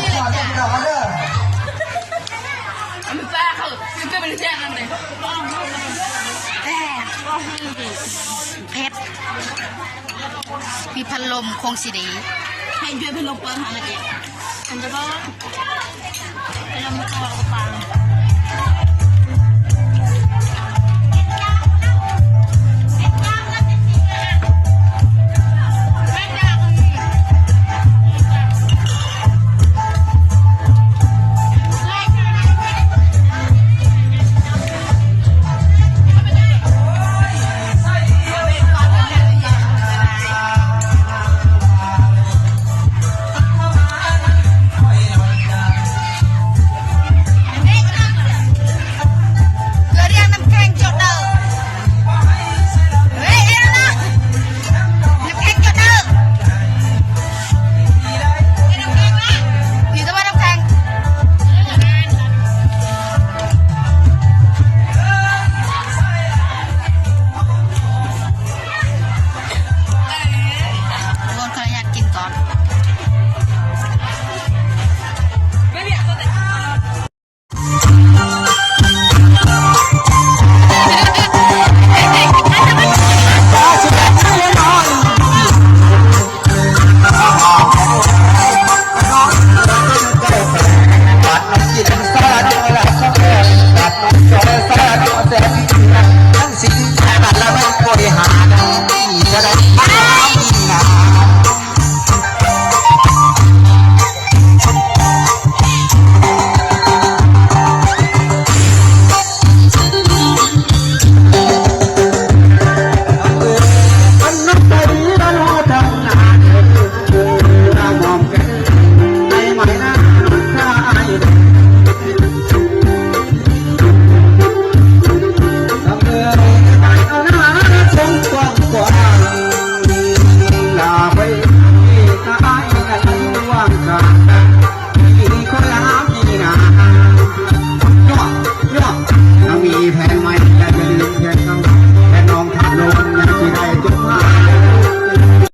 มีไน้อเอเป็นแจ้งกันเเพชรมีพัดลมคงสีดีให้ด้วยพัดลมเปิดหาละเอียดอันจะก็พัดลมกระเป๋าปัง